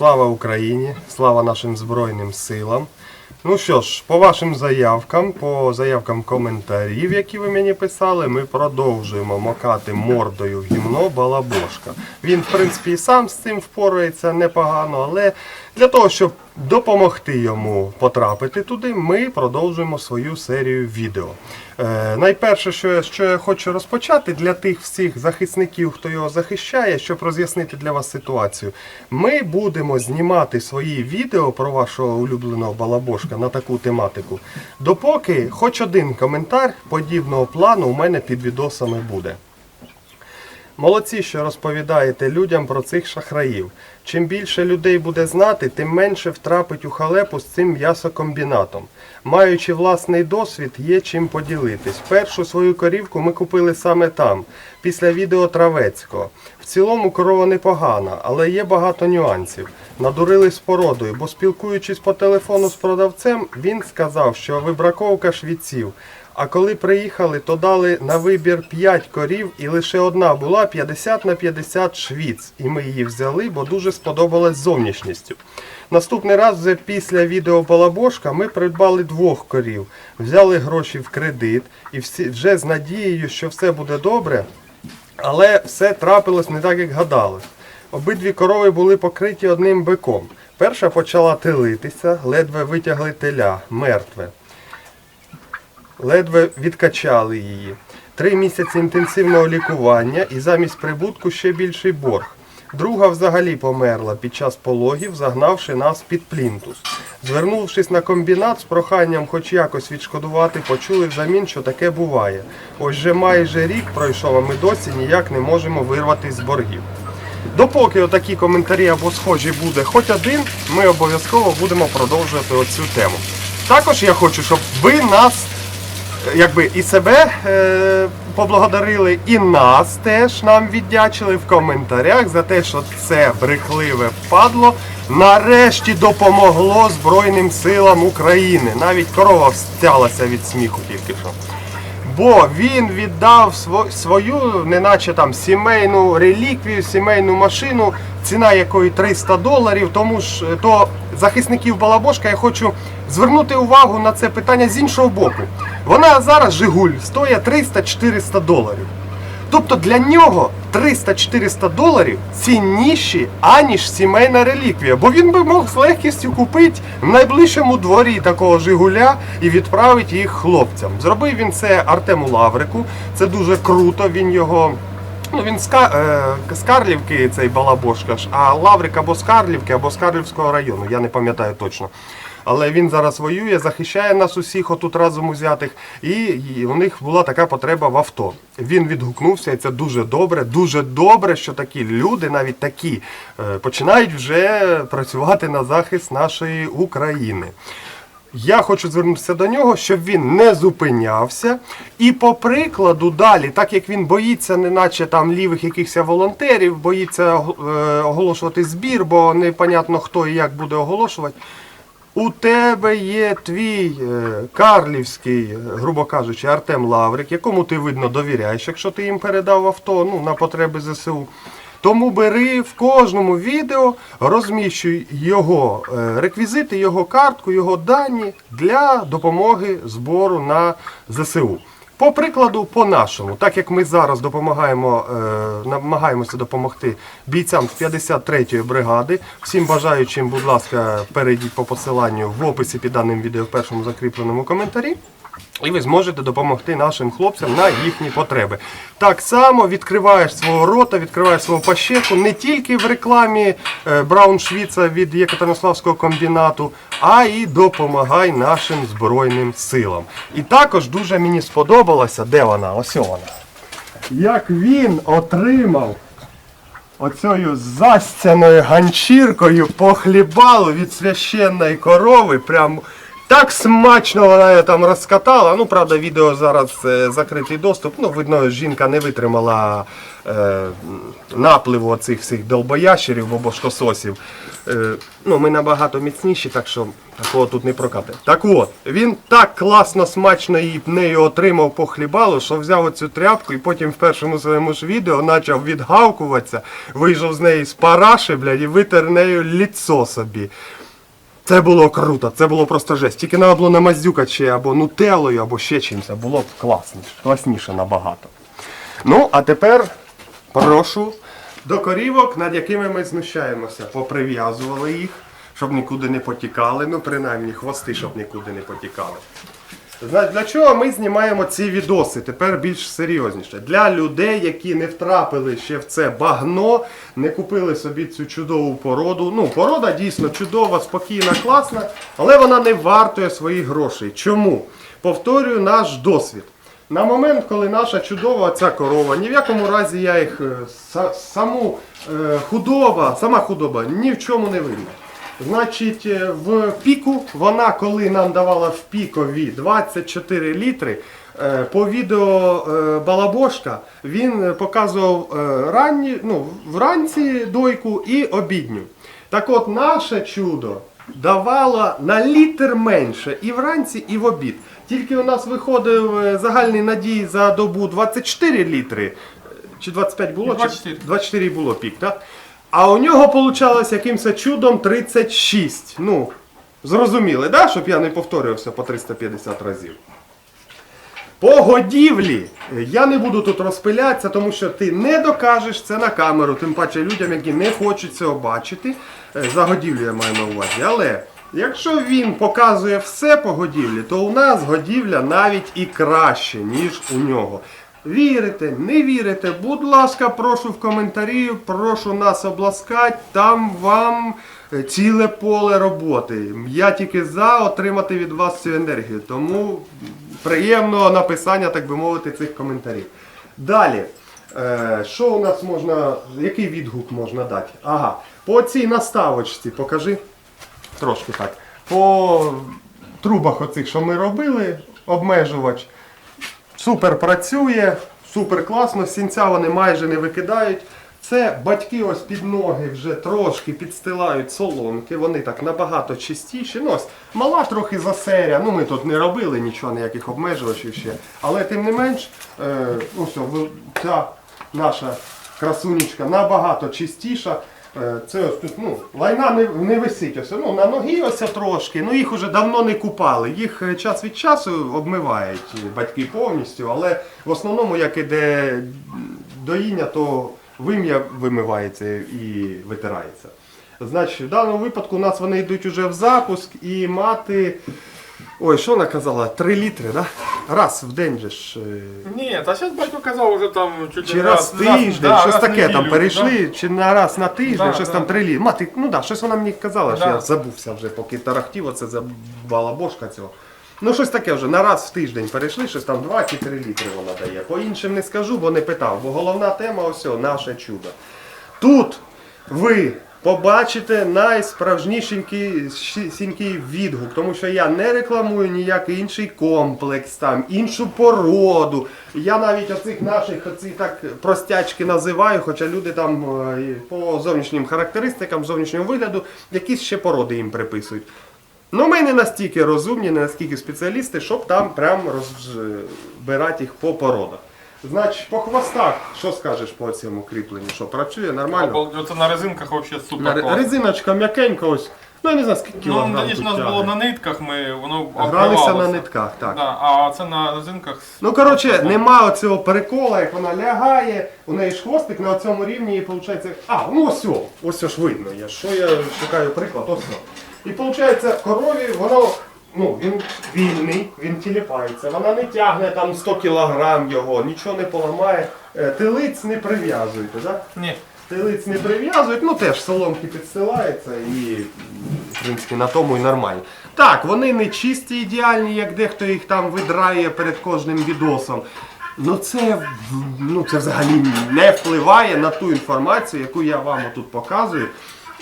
Слава Україні! Слава нашим Збройним силам! Ну що ж, по вашим заявкам, по заявкам коментарів, які ви мені писали, ми продовжуємо макати мордою в гімно балабошка. Він, в принципі, і сам з цим впорається непогано, але для того, щоб допомогти йому потрапити туди, ми продовжуємо свою серію відео. Е, найперше, що що я хочу розпочати для тих всіх захисників, хто його захищає, щоб роз'яснити для вас ситуацію. Ми будемо знімати свої відео про вашого улюбленого балабошка на таку тематику, допоки хоч один коментар подібного плану у мене під відосами буде. Молодці, що розповідаєте людям про цих шахраїв. Чим більше людей буде знати, тим менше втрапить у халепу з цим м'ясокомбінатом. Маючи власний досвід, є чим поділитись. Першу свою корівку ми купили саме там, після відео Травецького. В цілому корова непогана, але є багато нюансів. Надурили з породою, бо спілкуючись по телефону з продавцем, він сказав, що вибраковка швіців. А коли приїхали, то дали на вибір 5 корів, і лише одна була 50 на 50 швіц. І ми її взяли, бо дуже сподобалась зовнішністю. Наступний раз, вже після відео Балабошка, ми придбали двох корів, взяли гроші в кредит і всі, вже з надією, що все буде добре, але все трапилось не так, як гадалось. Обидві корови були покриті одним биком. Перша почала тилитися, ледве витягли теля, мертве ледве відкачали її. Три місяці інтенсивного лікування і замість прибутку ще більший борг. Друга взагалі померла під час пологів, загнавши нас під плінтус. Звернувшись на комбінат з проханням хоч якось відшкодувати, почули взамін, що таке буває. Ось вже майже рік пройшов, а ми досі ніяк не можемо вирватися з боргів. Допоки отакі коментарі або схожі буде хоч один, ми обов'язково будемо продовжувати оцю тему. Також я хочу, щоб ви нас якби і себе е, поблагодарили, і нас теж нам віддячили в коментарях за те, що це брехливе впадло нарешті допомогло Збройним силам України. Навіть корова встялася від сміху тільки що. Бо він віддав свою, неначе там сімейну реліквію, сімейну машину, ціна якої 300 доларів. Тому ж е, то захисників Балабошка я хочу звернути увагу на це питання з іншого боку. Вона зараз Жигуль стоїть 300-400 доларів. Тобто для нього 300-400 доларів цінніші, аніж сімейна реліквія. Бо він би мог з легкістю купити в найближчому дворі такого Жигуля і відправити їх хлопцям. Зробив він це Артему Лаврику. Це дуже круто. Він його. Ну, він е, з Карлівки, цей Балабошка ж, а Лаврик або з Карлівки, або з Карлівського району, я не пам'ятаю точно. Але він зараз воює, захищає нас усіх отут разом узятих, і, у них була така потреба в авто. Він відгукнувся, і це дуже добре. Дуже добре, що такі люди, навіть такі, е, починають вже працювати на захист нашої України. Я хочу звернутися до нього, щоб він не зупинявся. І по прикладу далі, так як він боїться, неначе там лівих якихось волонтерів, боїться е, оголошувати збір, бо непонятно хто і як буде оголошувати. У тебе є твій е, карлівський, е, грубо кажучи, Артем Лаврик, якому ти видно довіряєш, якщо ти їм передав авто ну, на потреби ЗСУ. Тому бери в кожному відео, розміщуй його е, реквізити, його картку, його дані для допомоги збору на ЗСУ. По прикладу, по нашому, так як ми зараз допомагаємо, е, намагаємося допомогти бійцям з 53-ї бригади. Всім бажаючим, будь ласка, перейдіть по посиланню в описі під даним відео в першому закріпленому коментарі. І ви зможете допомогти нашим хлопцям на їхні потреби. Так само відкриваєш свого рота, відкриваєш свого пащеку не тільки в рекламі е, Брауншвіца від Єкатеринославського комбінату, а і допомагай нашим Збройним силам. І також дуже мені сподобалося, де вона? Ось вона. Як він отримав оцею застяною ганчіркою по хлібалу від священної корови, прям Так смачно вона її там розкатала. Ну, правда, відео зараз е, закритий доступ. Ну, видно, жінка не витримала е, напливу оцих всіх долбоящерів або шкососів. Е, ну, ми набагато міцніші, так що такого тут не прокати. Так от, він так класно, смачно її нею отримав по хлібалу, що взяв оцю тряпку і потім в першому своєму ж відео почав відгавкуватися, вийшов з неї з параші, блядь, і витер нею ліцо собі. Це було круто, це було просто жесть. Тільки треба було намазюкати ще або нутелою, або ще чимось. Було б класніше, класніше набагато. Ну, а тепер прошу до корівок, над якими ми знущаємося. Поприв'язували їх, щоб нікуди не потікали. Ну, принаймні, хвости, щоб нікуди не потікали. Для чого ми знімаємо ці відоси? Тепер більш серйозніше. Для людей, які не втрапили ще в це багно, не купили собі цю чудову породу. Ну, порода дійсно чудова, спокійна, класна, але вона не вартує своїх грошей. Чому? Повторюю наш досвід. На момент, коли наша чудова ця корова, ні в якому разі я їх е, саму е, худоба, сама худоба ні в чому не винна. Значить, е, в піку вона, коли нам давала в пікові 24 літри, е, по відео е, Балабошка він показував ранні, ну, вранці дойку і обідню. Так от, наше чудо давало на літр менше і вранці, і в обід. Тільки у нас виходив загальний надій за добу 24 літри. Чи 25 було? 24. Чи 24 було пік, так? А у нього вийшло якимось чудом 36. Ну, зрозуміли, да? щоб я не повторювався по 350 разів. По годівлі я не буду тут розпилятися, тому що ти не докажеш це на камеру, тим паче людям, які не хочуть цього бачити. Е, За годівлю я маю на увазі. Але якщо він показує все по годівлі, то у нас годівля навіть і краще, ніж у нього. Вірите, не вірите, будь ласка, прошу в коментарі, прошу нас обласкати, там вам е, ціле поле роботи. Я тільки за отримати від вас цю енергію. Тому приємного написання, так би мовити, цих коментарів. Далі. Е, що у нас можна, який відгук можна дати? Ага, по цій наставочці покажи. Трошки так. По трубах оцих, що ми робили, обмежувач. Супер працює, супер класно, сінця вони майже не викидають. Це батьки ось під ноги вже трошки підстилають соломки, вони так набагато чистіші. Ну, ось, мала трохи засеря, ну ми тут не робили нічого, ніяких обмежувачів ще. Але тим не менш, е, ось ця наша красунечка набагато чистіша. Е, Це ось тут, ну, лайна не, не висить ось, ну, на ногі ось трошки, ну їх уже давно не купали. Їх е, час від часу обмивають батьки повністю, але в основному, як іде доїння, то вим'я вимивається і витирається. Значить, в даному випадку у нас вони йдуть уже в запуск і мати. Ой, що вона казала? 3 літри, да? Раз в день же ж. е, Ні, та зараз батько казав уже там чуть чи ли раз в тиждень, да, щось раз в таке там перейшли, чи на раз на тиждень, Да, щось да. там три літри. Мати, ну да, щось вона мені казала, що Да. я забувся вже, поки тарахтів, оце забала бошка цього. Ну, щось таке вже на раз в тиждень перейшли, щось там 2 чи 3 літри вона дає. По іншим не скажу, бо не питав. Бо головна тема ось о, наше чудо. Тут ви побачите найсправжнішенький відгук, тому що я не рекламую ніякий інший комплекс, там, іншу породу. Я навіть оцих наших оці так простячки називаю, хоча люди там е, по зовнішнім характеристикам, зовнішньому вигляду, якісь ще породи їм приписують. Ну, ми не настільки розумні, не настільки спеціалісти, щоб там прям розбирати їх по породах. Значить, по хвостах, що скажеш по цьому кріпленню? Що працює нормально? Обал- Оце на резинках взагалі На супер ре-. Резиночка м'якенька ось. Ну я не знаю, скільки Ну, кілограм тут у нас тягне. було на нитках, ми, воно Гралися на обривалося. нитках, так. Да, а це на резинках. Ну коротше, нема оцього перекола, як вона лягає, у неї ж хвостик на цьому рівні і виходить. А, ну ось о, ось ж видно. Я, що я шукаю приклад, ось. о. І виходить, корові воно. Ну, він вільний, він тіліпається, вона не тягне там 100 кілограм його, нічого не поламає. Е, Тилиць не прив'язуєте, так? Ні. Тилиць не прив'язують, ну теж соломки підстилаються і в принципі на тому і нормально. Так, вони не чисті ідеальні, як дехто їх там видрає перед кожним відосом. Ну це, ну це взагалі не впливає на ту інформацію, яку я вам тут показую.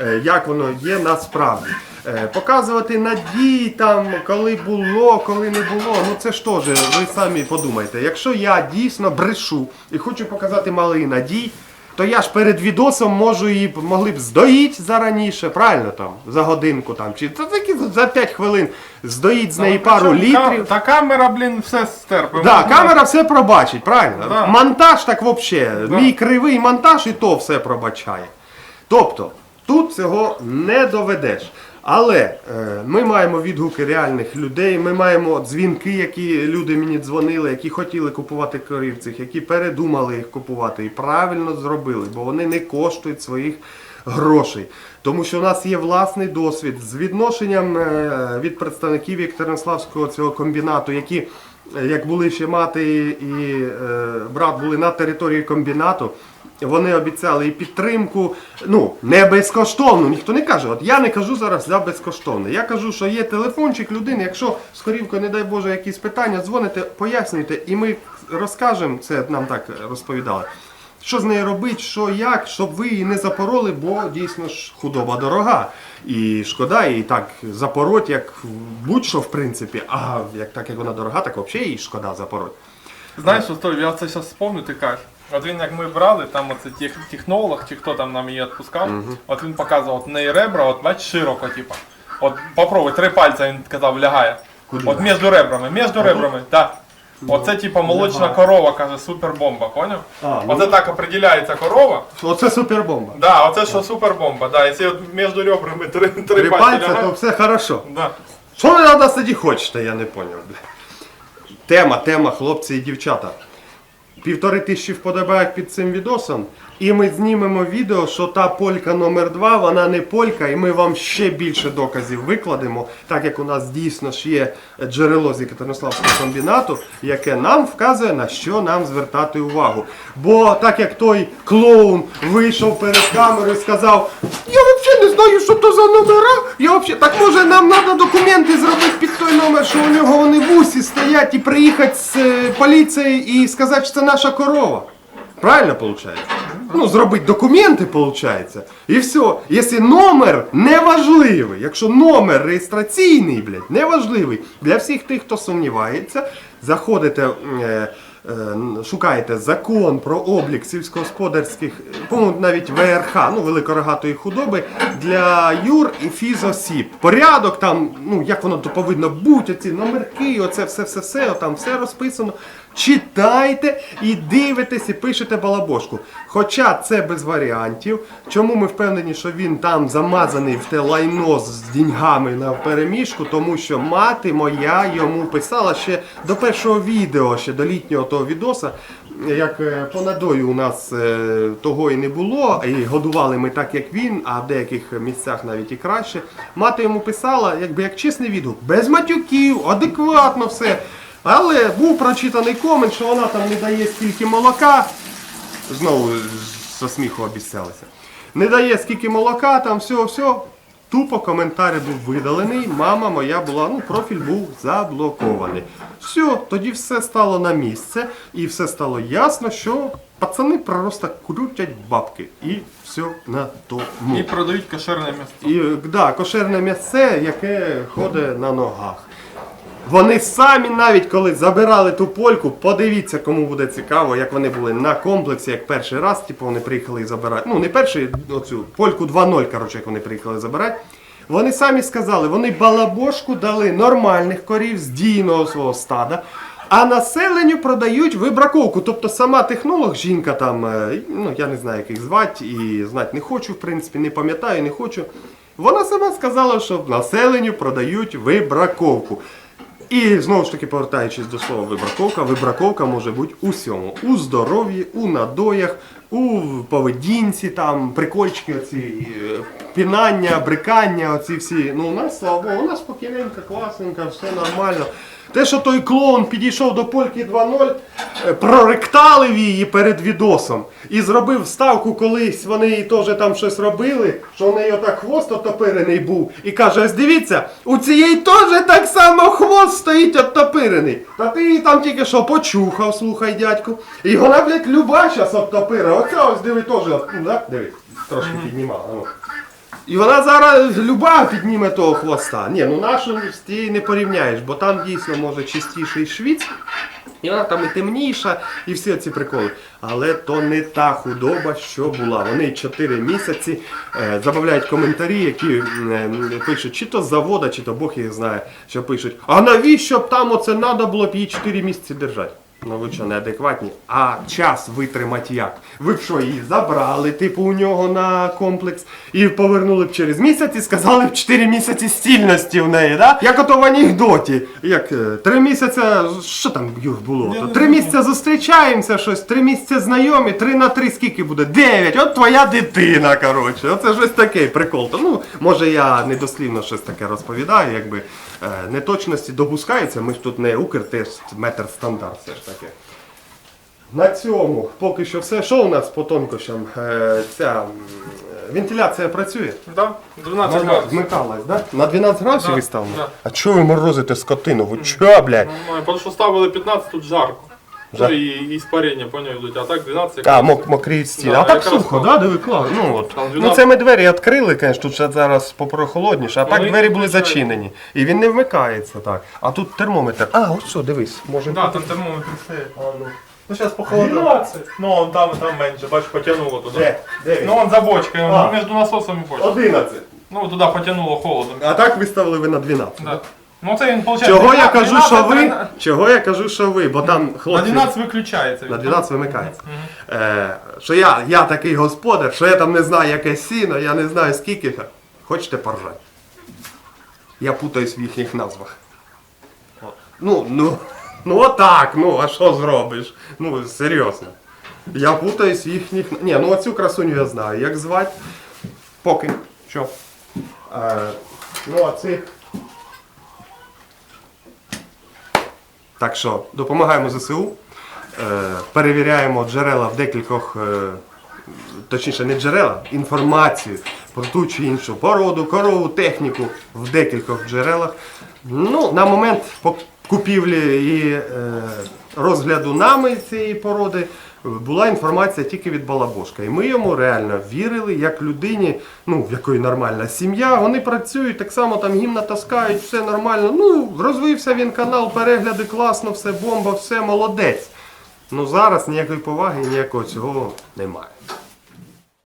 Е, як воно є насправді. Е, Показувати надії там, коли було, коли не було. Ну це ж теж, ви самі подумайте. Якщо я дійсно брешу і хочу показати малий надій, то я ж перед відосом можу її могли б здоїть зараніше, правильно там, за годинку там, чи та такі за 5 хвилин здоїть з неї пару літрів. Та камера, блін, все стерпе. Да, Можна- камера все пробачить, правильно? Да. Монтаж так взагалі. Да. Мій кривий монтаж і то все пробачає. Тобто, тут цього не доведеш. Але е, ми маємо відгуки реальних людей, ми маємо дзвінки, які люди мені дзвонили, які хотіли купувати корів цих, які передумали їх купувати і правильно зробили, бо вони не коштують своїх грошей. Тому що у нас є власний досвід з відношенням е, від представників Єкатеринславського цього комбінату, які, е, як були ще мати і брат були на території комбінату. Вони обіцяли і підтримку, ну не безкоштовну. Ніхто не каже. От я не кажу зараз за безкоштовне. Я кажу, що є телефончик людини. Якщо з корівкою, не дай Боже, якісь питання, дзвоните, пояснюйте, і ми розкажемо. Це нам так розповідали. Що з нею робити, що як, щоб ви її не запороли, бо дійсно ж худоба дорога. І шкода, і так запороть, як будь-що в принципі. А як так як вона дорога, так взагалі її шкода запороть. Знаєш, що я це зараз вспомню, ти кажеш. От він як ми брали, там оце тех, технолог, чи хто там нам її відпускав, от він показував от в неї ребра, от бач, широко, типа. От попробуй, три пальця він казав, лягає. Куди? От між ребрами, між ребрами, так. Оце типа молочна корова, каже, супербомба, поняв? А, ну. Оце так определяється корова. Оце супербомба. Да, оце що супербомба, да. Якщо от між ребрами три, три, Три пальці пальця, лягає, то все хорошо. да. Що ви нас тоді хочете, я не поняв. бля. Тема, тема, хлопці і дівчата. Півтори тисячі вподобайок під цим відосом. І ми знімемо відео, що та полька номер 2 вона не полька, і ми вам ще більше доказів викладемо, так як у нас дійсно ж є джерело з Єкатеринославського комбінату, яке нам вказує, на що нам звертати увагу. Бо так як той клоун вийшов перед камерою і сказав, я взагалі не знаю, що то за номера. Я взагалі, так може нам треба документи зробити під той номер, що у нього вони в усі стоять і приїхати з е, поліцією і сказати, що це наша корова. Правильно виходить? Ну, зробити документи, виходить. І все. Якщо номер неважливий, якщо номер реєстраційний, блядь, неважливий для всіх тих, хто сумнівається, заходите. Е, Шукаєте закон про облік сільськогосподарських, по-моєму, навіть ВРХ, ну великорогатої худоби для юр і фізосіб. Порядок там, ну як воно то повинно бути, оці номерки, оце все, все, все, там все розписано. Читайте і дивитесь, і пишете балабошку. Хоча це без варіантів. Чому ми впевнені, що він там замазаний в те лайно з деньгами на переміжку, тому що мати моя йому писала ще до першого відео, ще до літнього того відоса. Як е, по надою у нас е, того і не було, і годували ми так, як він, а в деяких місцях навіть і краще. Мати йому писала, якби як чесний відгук, без матюків, адекватно все. Але був прочитаний комент, що вона там не дає стільки молока. Знову зі сміху обіцялися. Не дає скільки молока, там все, все. Тупо коментар був видалений. Мама моя була, ну, профіль був заблокований. Все, тоді все стало на місце, і все стало ясно, що пацани просто крутять бабки. І все на тому. І продають кошерне м'ясо. І да, кошерне м'ясо, яке ходить на ногах. Вони самі навіть коли забирали ту польку, подивіться, кому буде цікаво, як вони були на комплексі, як перший раз, типу вони приїхали і забирати. Ну, не перший, оцю польку 2.0, коротше, як вони приїхали забирати. Вони самі сказали, вони балабошку дали нормальних корів з дійного свого стада, а населенню продають вибраковку. Тобто сама технолог, жінка там, е, ну я не знаю, як їх звати, і знати не хочу, в принципі, не пам'ятаю, не хочу. Вона сама сказала, що населенню продають вибраковку. І знову ж таки, повертаючись до слова вибраковка, вибраковка може бути у всьому. У здоров'ї, у надоях, у поведінці, там, прикольчики, оці, е, пінання, брикання, оці всі. Ну, у нас, слава Богу, у нас спокійненько, класненько, все нормально. Те, що той клоун підійшов до Польки 2.0, е, проректалив її перед відосом і зробив вставку колись, вони їй теж там щось робили, що в неї отак хвост отопирений був. І каже, ось дивіться, у цієї теж так само хвост стоїть оттопирений. Та ти її там тільки що почухав, слухай, дядьку. І вона, блядь, люба щас оттопира. Оце ось диви теж, ну, да? диви, трошки піднімала. Ну. І вона зараз люба підніме того хвоста. Ні, ну нашу з тією не порівняєш, бо там дійсно може чистіший швіц. І вона там і темніша, і всі ці приколи. Але то не та худоба, що була. Вони 4 місяці е, замовляють коментарі, які е, пишуть, чи то з завода, чи то Бог їх знає, що пишуть. А навіщо б там оце треба було б її 4 місяці держати? Ну ви що, неадекватні? А час витримати як? Ви б що, її забрали, типу, у нього на комплекс, і повернули б через місяць і сказали б 4 місяці стільності в неї, да? Як ото в анекдоті. Як е, три місяці, що там Юр, було? То Три місяці зустрічаємося, щось, три місяці знайомі, три на три скільки буде? Дев'ять. От твоя дитина, коротше. Оце щось таке прикол. То, ну, може я недослівно щось таке розповідаю, якби е, неточності допускаються. Ми ж тут не Укртест, метр стандарт, все ж таки. На цьому поки що все. Що у нас по тонкощам? Е, ця м, вентиляція працює? Да? 12 Вона градусів. вмикалась, да? На 12 градусів Да, виставлено? да. А чого ви морозите скотину? Ви чо, блядь? Ну, тому що ставили 15, тут жарко. Жар- Ну, і, і спарення, поняв, йдуть. А так 12 А, мок, мокріють стіни. Да, а так якраз сухо, так. да? Диви, клас. Ну, от. Там ну 12. це ми двері відкрили, звісно, тут ще зараз попрохолодніше, а так Вони двері були зачинені. І він не вмикається так. А тут термометр. А, ось що, дивись, може. Да, там термометр стоїть. А, ну. Ну, зараз похолодно. 12. Ну, он там, там менше, бачиш, потягнуло туди. Де? Де він? Ну, он за бочкою, А. он між насосами бочкою. 11. Ну, туди потягнуло холодом. А так виставили ви на 12. Да. Ну, це він, виходить, Чого я кажу, що ви? Чого я кажу, що ви? Бо там На хлопці. 12 виключається. На 12 вимикається. Е, що я, я такий господар, що я там не знаю, яке сіно, я не знаю скільки. Хочете поржати? Я путаюсь в їхніх назвах. Ну, ну, ну отак, ну, а що зробиш? Ну, серйозно. Я путаюсь в їхніх. Ні, ну оцю красуню я знаю. Як звати? Поки. Що? Е, ну, а цих. Так що допомагаємо ЗСУ, е, перевіряємо джерела в декількох, е, точніше не джерела, інформацію про ту чи іншу породу, корову, техніку в декількох джерелах. Ну, на момент купівлі і е, розгляду нами цієї породи була інформація тільки від Балабошка. І ми йому реально вірили, як людині, ну, в якої нормальна сім'я. Вони працюють, так само там гімна таскають, все нормально. Ну, розвився він канал, перегляди класно, все бомба, все молодець. Ну зараз ніякої поваги, ніякого цього немає.